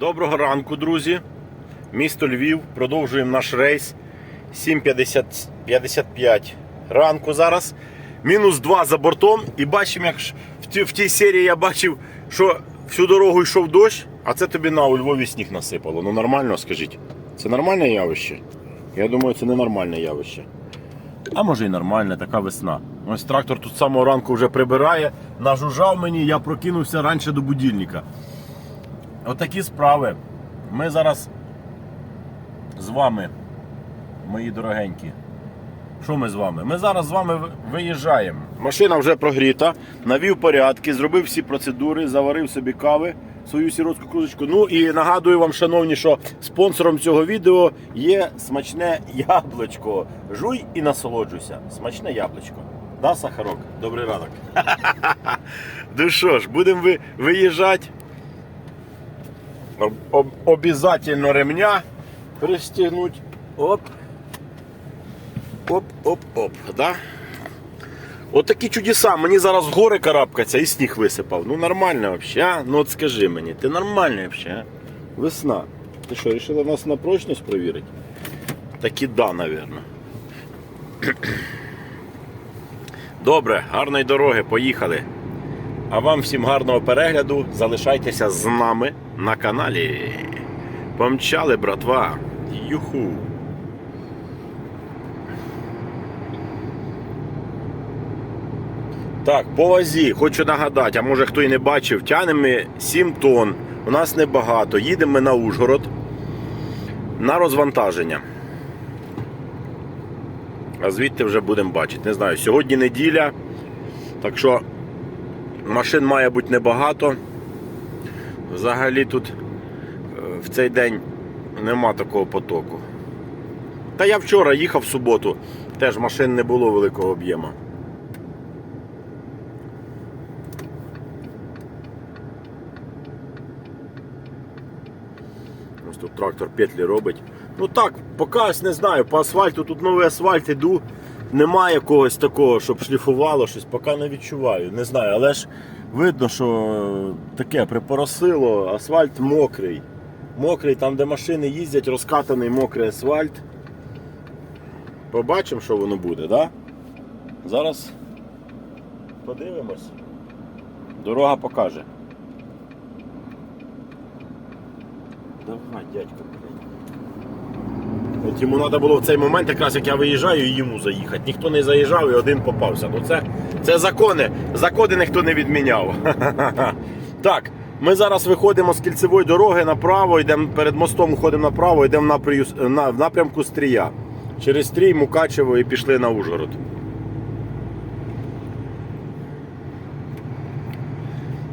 Доброго ранку, друзі. Місто Львів. Продовжуємо наш рейс. 7.55 ранку зараз. Мінус 2 за бортом. І бачимо, як в тій, серії я бачив, що всю дорогу йшов дощ, а це тобі на у Львові сніг насипало. Ну нормально, скажіть. Це нормальне явище? Я думаю, це не нормальне явище. А може і нормальне, така весна. Ось трактор тут з самого ранку вже прибирає, нажужжав мені, я прокинувся раніше до будильника. Отакі справи. Ми зараз з вами, мої дорогенькі. Що ми з вами? Ми зараз з вами виїжджаємо. Машина вже прогріта, навів порядки, зробив всі процедури, заварив собі кави, свою сіротську кружечку. Ну і нагадую вам, шановні, що спонсором цього відео є смачне яблучко. Жуй і насолоджуйся. Смачне яблучко. Да, Сахарок? Добрий ранок. Ну що ж, будемо ви- виїжджати. Об, об, обязательно ремня пристегнуть. Оп. Оп, оп, оп. Да? От такі чудеса. Мені зараз гори карабкаться і сніг висипав. Ну нормально взагалі, а? Ну от скажи мені, ти нормальний взагалі, а? Весна. Ти що, вирішила нас на прочність перевірити? Так і да, напевно. Добре, гарної дороги, поїхали. А вам всім гарного перегляду. Залишайтеся з нами на каналі. Помчали, братва. Юху. Так, по вазі, хочу нагадати, а може хто і не бачив, тянемо ми 7 тонн. У нас небагато. Їдемо ми на Ужгород на розвантаження. А звідти вже будемо бачити. Не знаю, сьогодні неділя. Так що Машин має бути небагато. Взагалі тут е, в цей день нема такого потоку. Та я вчора їхав в суботу, теж машин не було великого об'єму. Трактор петлі робить. Ну так, поки ось не знаю, по асфальту тут новий асфальт іду. Немає якогось такого, щоб шліфувало щось, поки не відчуваю. Не знаю, але ж видно, що таке припоросило, асфальт мокрий. Мокрий, там, де машини їздять, розкатаний мокрий асфальт. Побачимо, що воно буде, да? Зараз подивимось. Дорога покаже. Давай, дядько. От йому треба було в цей момент, якраз як я виїжджаю, йому заїхати. Ніхто не заїжджав і один попався. Ну це, це закони. Закони ніхто не відміняв. Так, ми зараз виходимо з кільцевої дороги направо, йдемо перед мостом, ходимо направо, йдемо в напрямку Стрія. Через Стрій, Мукачево і пішли на Ужгород.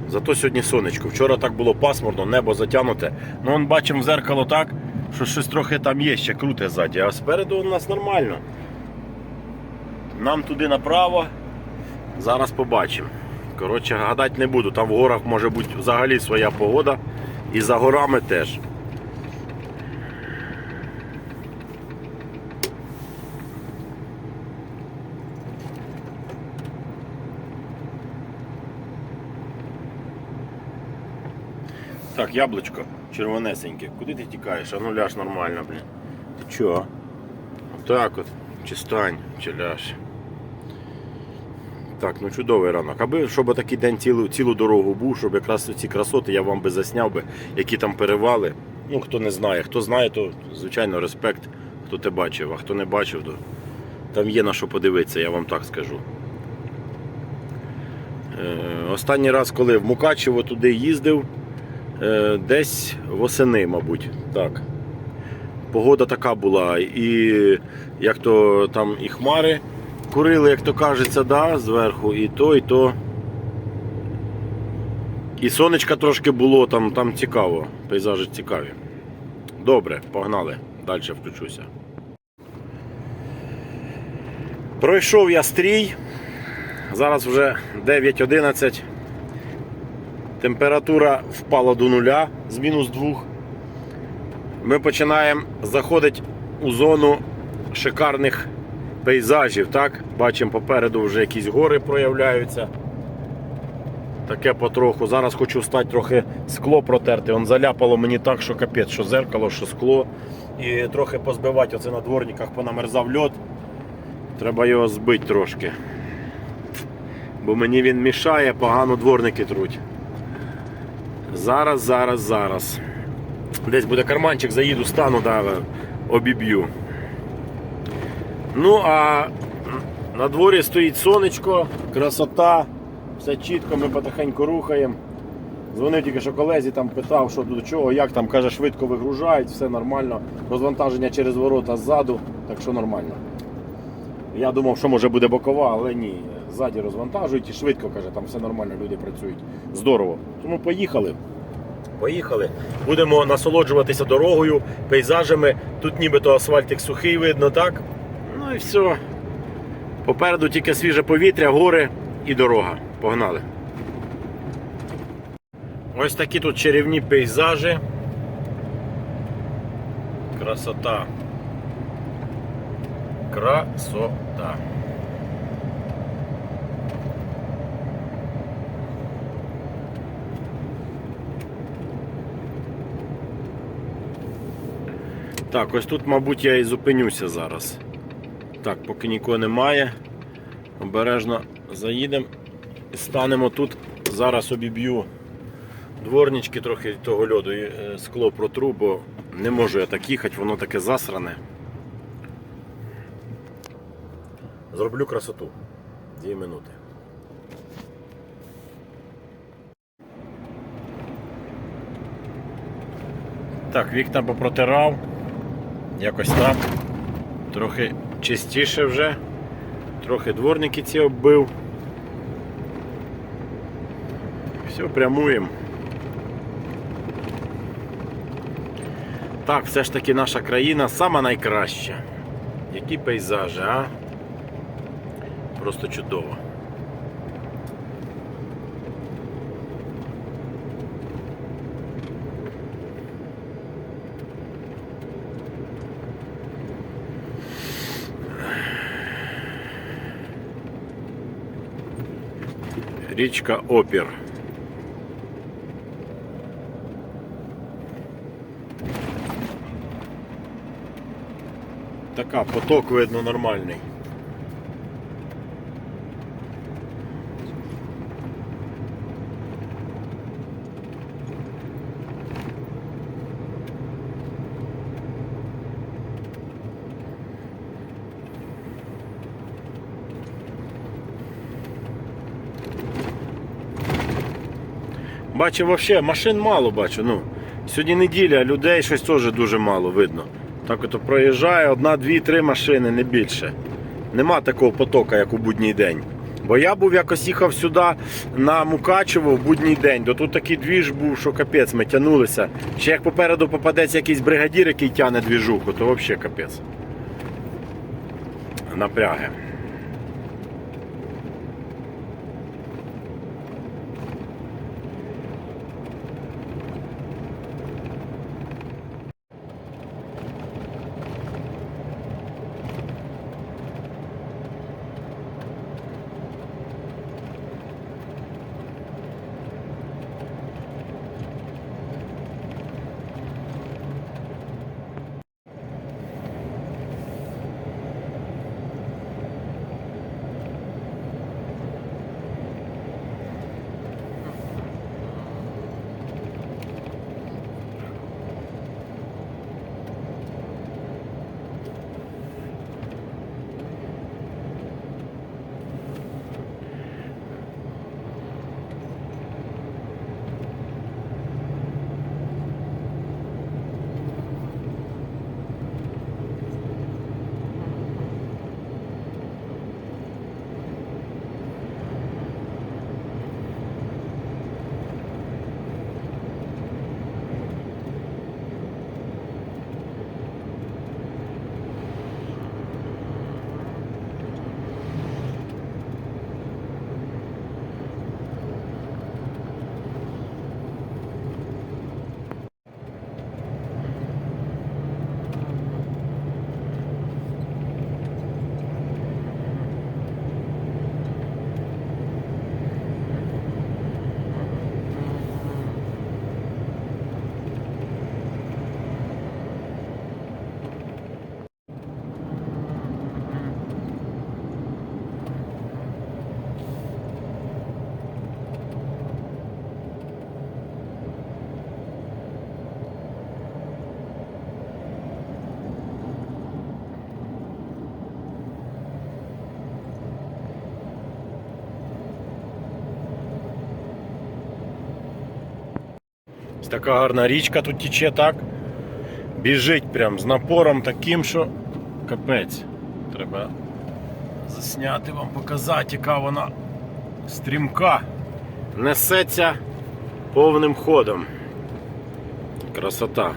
Зато сьогодні сонечко. Вчора так було пасмурно, небо затягнуте. Ну, он бачимо в зеркало так, що щось трохи там є, ще круте ззаді, а спереду у нас нормально. Нам туди направо. Зараз побачимо. Коротше, гадати не буду. Там в горах може бути взагалі своя погода. І за горами теж. Яблучко червонесеньке. Куди ти тікаєш? А ну ляж нормально, блін. Ти чого? Отак от. Чи стань, чи ляж. Так, ну чудовий ранок. Аби щоб такий день цілу, цілу дорогу був, щоб якраз ці красоти я вам би засняв би, які там перевали. Ну, хто не знає. Хто знає, то звичайно респект, хто те бачив, а хто не бачив, то там є на що подивитися, я вам так скажу. Е, останній раз, коли в Мукачево туди їздив, десь восени, мабуть. Так. Погода така була. І як то там і хмари курили, як то кажеться, да, зверху, і то, і то. І сонечка трошки було, там, там цікаво, пейзажі цікаві. Добре, погнали. Далі включуся. Пройшов я стрій. Зараз вже 9.11. Температура впала до нуля з мінус 2. Ми починаємо заходити у зону шикарних пейзажів, так? Бачимо попереду вже якісь гори проявляються. Таке потроху. Зараз хочу встати трохи скло протерти. Он заляпало мені так, що капець, що зеркало, що скло. І трохи позбивати оце на дворниках понамерзав льод. Треба його збити трошки. Бо мені він мішає, погано дворники труть. Зараз, зараз, зараз. Десь буде карманчик, заїду, стану, да, обіб'ю. Ну, а на дворі стоїть сонечко, красота, все чітко, ми потихеньку рухаємо. Дзвонив тільки що колезі, там питав, що до чого, як там, каже, швидко вигружають, все нормально. Розвантаження через ворота ззаду, так що нормально. Я думав, що може буде бокова, але ні. Ззаді розвантажують і швидко, каже, там все нормально, люди працюють. Здорово. Тому поїхали. Поїхали. Будемо насолоджуватися дорогою, пейзажами. Тут нібито асфальтик сухий видно, так? Ну і все. Попереду тільки свіже повітря, гори і дорога. Погнали. Ось такі тут чарівні пейзажі. Красота. Красота. Так, ось тут, мабуть, я і зупинюся зараз. Так, поки нікого немає. Обережно заїдемо і станемо тут. Зараз обіб'ю дворнички трохи того льоду і е, скло протру, бо не можу я так їхати, воно таке засране. Зроблю красоту. Дві минути. Так, вікна попротирав. Якось так. Трохи чистіше вже. Трохи дворники ці оббив. Все, прямуємо. Так, все ж таки наша країна сама найкраща. Які пейзажі, а? Просто чудово. Річка Опір. Така, поток видно нормальний. Бачу, взагалі машин мало бачу. Ну, сьогодні неділя, людей щось теж дуже мало видно. Так от проїжджає одна, дві, три машини, не більше. Нема такого потока, як у будній день. Бо я був якось їхав сюди на Мукачево в будній день, то тут такий двіж був, що капець, ми тягнулися. Ще як попереду попадеться якийсь бригадір, який тягне двіжуху, то взагалі капець. Напряги. Така гарна річка тут тече так. Біжить прям з напором таким, що капець. Треба засняти вам, показати, яка вона стрімка. Несеться повним ходом. Красота.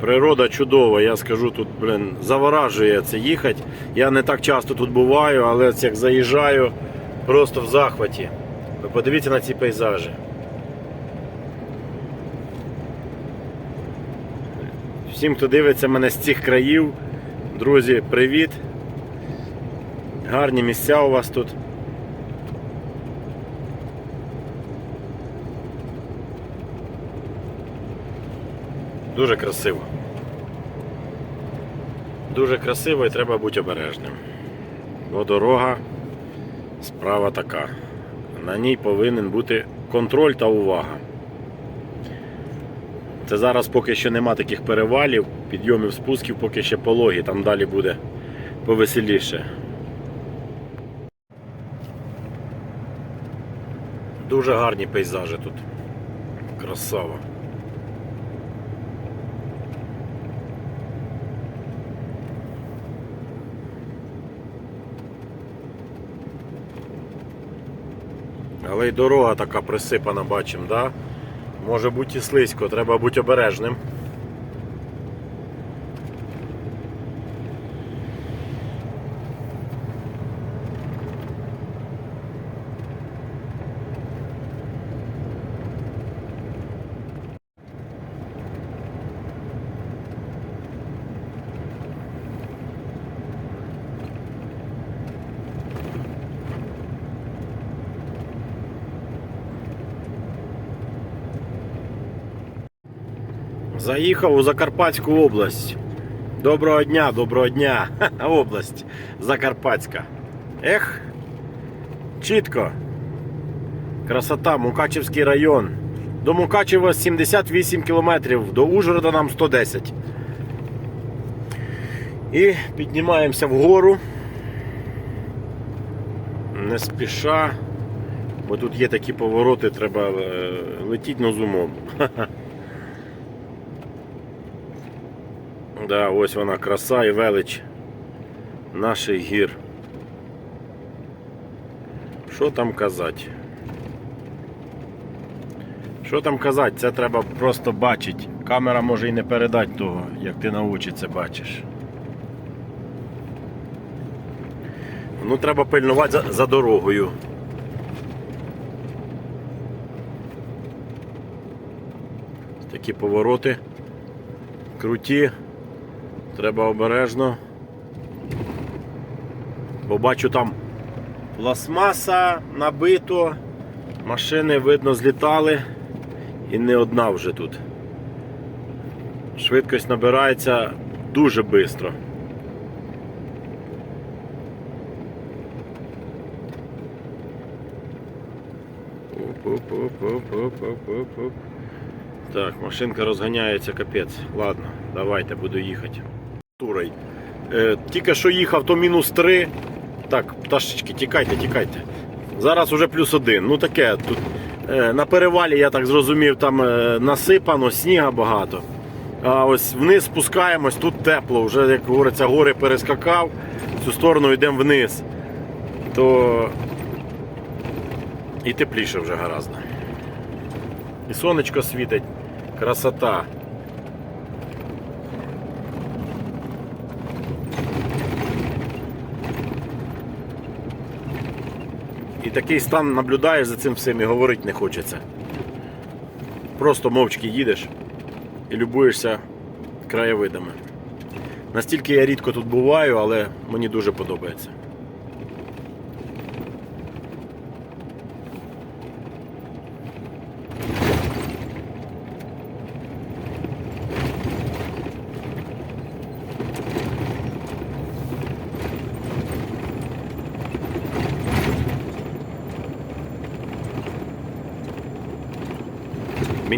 Природа чудова, я скажу, тут, блин, заворажує це їхати. Я не так часто тут буваю, але як заїжджаю, просто в захваті. Ви подивіться на ці пейзажі. Всім, хто дивиться мене з цих країв, друзі, привіт. Гарні місця у вас тут. Дуже красиво. Дуже красиво і треба бути обережним. Бо дорога справа така. На ній повинен бути контроль та увага. Це зараз поки що нема таких перевалів, підйомів, спусків, поки ще пологі, там далі буде повеселіше. Дуже гарні пейзажі тут. Красава. Але й дорога така присипана, бачимо, да? Може бути слизько, треба бути обережним. Заїхав у Закарпатську область. Доброго дня, доброго дня. Область Закарпатська. Ех, чітко. Красота, Мукачевський район. До Мукачева 78 кілометрів, до Ужгорода нам 110. І піднімаємося вгору. Не спіша, бо тут є такі повороти, треба е, летіти на зумом. Да, ось вона краса і велич наших гір. Що там казати? Що там казати? Це треба просто бачити. Камера може і не передати того, як ти на очі це бачиш. Ну, треба пильнувати за, за дорогою. Такі повороти круті. Треба обережно. Бо бачу там пластмаса набито, машини видно злітали і не одна вже тут. Швидкість набирається дуже швидко. Так, машинка розганяється капець. Ладно, давайте буду їхати. Турой. Е, тільки що їхав, то мінус 3. Так, пташечки, тікайте, тікайте. Зараз уже плюс один. Ну таке тут. Е, на перевалі, я так зрозумів, там е, насипано, сніга багато. А ось вниз спускаємось, тут тепло, вже, як говориться, гори перескакав, в цю сторону йдемо вниз. То і тепліше вже гаразд. І сонечко світить, красота. І такий стан наблюдаєш за цим всім і говорити не хочеться. Просто мовчки їдеш і любуєшся краєвидами. Настільки я рідко тут буваю, але мені дуже подобається.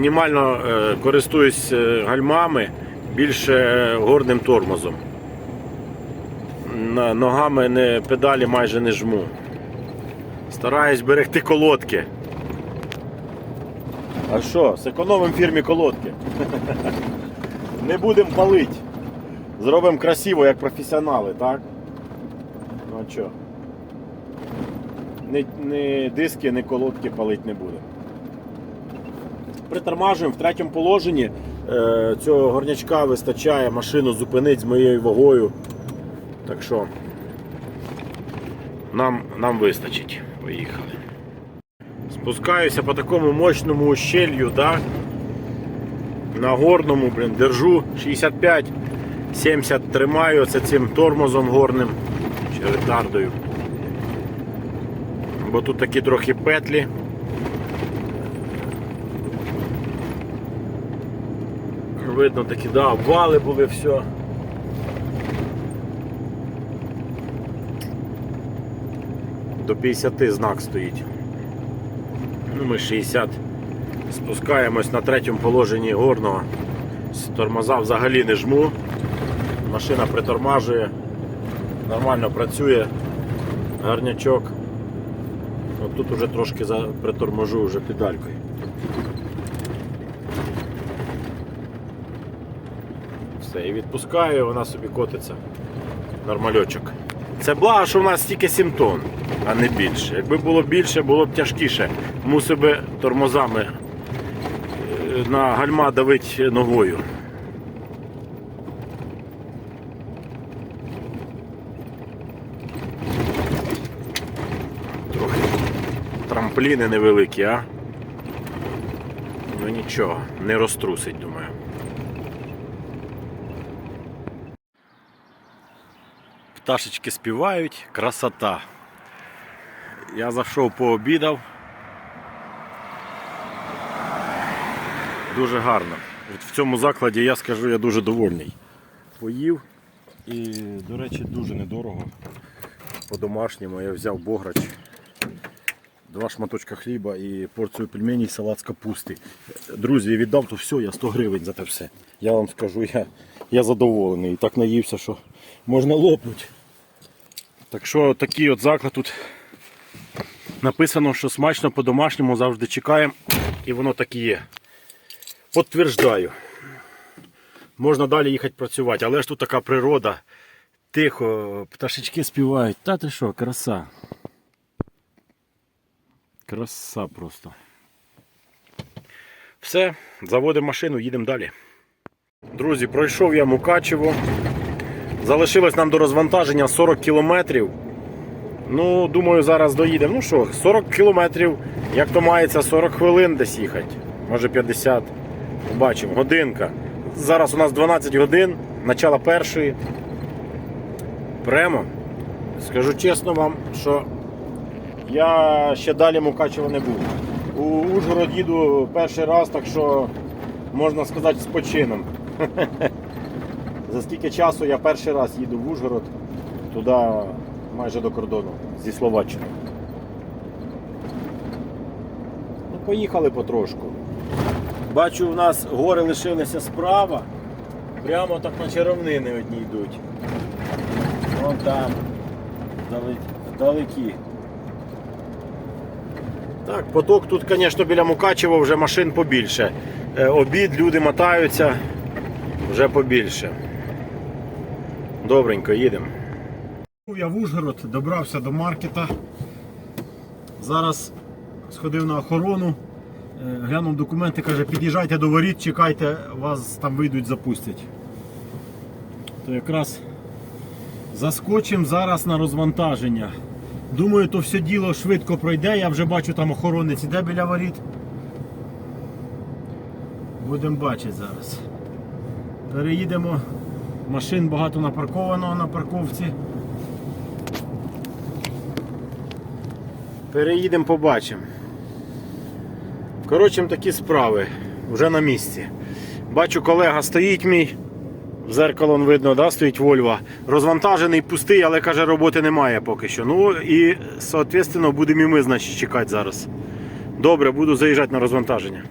Мінімально е, користуюсь е, гальмами, більше е, горним тормозом. Ногами не, педалі майже не жму. Стараюсь берегти колодки. А що, зекономимо фірмі колодки. Не будемо палити. Зробимо красиво, як професіонали, так? Ну а що? Ні, ні диски, ні колодки палити не будемо. Притормажуємо в третьому положенні. Е, цього горнячка вистачає машину зупинити з моєю вагою. Так що нам, нам вистачить. Поїхали. Спускаюся по такому мощному ущелью, да? на горному, блін, держу 65, 70 тримаю це цим тормозом горним чи ретардою. Бо тут такі трохи петлі. Видно такі, да, обвали були, все. До 50 знак стоїть. Ну, ми 60 спускаємось на третьому положенні горного. Тормоза взагалі не жму. Машина притормажує, нормально працює, гарнячок. От тут уже трошки приторможу вже педалькою. Все, і відпускаю, вона собі котиться. Нормальочок. Це благо, що в нас тільки 7 тонн, а не більше. Якби було більше, було б тяжкіше. Мусив би тормозами е, на гальма давити ногою. Трохи трампліни невеликі, а? Ну нічого, не розтрусить, думаю. Пташечки співають, красота. Я зайшов пообідав. Дуже гарно. От в цьому закладі я скажу, я дуже довольний. Поїв і, до речі, дуже недорого. По-домашньому я взяв бограч, два шматочка хліба і порцію пельменей, салат з капусти. Друзі, я віддав то все, я 100 гривень за те все. Я вам скажу, я, я задоволений. І так наївся, що можна лопнути. Так що такий от заклад тут написано, що смачно по-домашньому завжди чекаємо. І воно так і є. Підтверждаю. Можна далі їхати працювати, але ж тут така природа. Тихо, пташечки співають. Та ти що, краса. Краса просто. Все, заводимо машину, їдемо далі. Друзі, пройшов я Мукачево. Залишилось нам до розвантаження 40 кілометрів. Ну, думаю, зараз доїдемо. Ну що, 40 кілометрів, як то мається 40 хвилин десь їхати. Може 50. Бачимо, годинка. Зараз у нас 12 годин, начало першої. Прямо. Скажу чесно вам, що я ще далі Мукачева не був. У Ужгород їду перший раз, так що можна сказати з почином. За скільки часу я перший раз їду в Ужгород, туди майже до кордону зі Словаччиною. Ну, поїхали потрошку. Бачу, у нас гори лишилися справа. Прямо так на червнини одні йдуть. Вон там. далекі- Далекі. Так, поток тут, звісно, біля Мукачева вже машин побільше. Е, Обід, люди мотаються, вже побільше. Добренько, їдемо. Я в Ужгород, добрався до маркета. Зараз сходив на охорону, е, глянув документи, каже, під'їжджайте до воріт, чекайте, вас там вийдуть, запустять. То якраз заскочимо зараз на розвантаження. Думаю, то все діло швидко пройде. Я вже бачу там охоронець іде біля воріт. Будемо бачити зараз. Переїдемо. Машин багато напарковано на парковці. Переїдемо, побачимо. Коротше, такі справи. Вже на місці. Бачу, колега стоїть мій. В зеркало видно, да, стоїть Вольва. Розвантажений, пустий, але каже, роботи немає поки що. Ну і, соответственно, будемо і ми, значить, чекати зараз. Добре, буду заїжджати на розвантаження.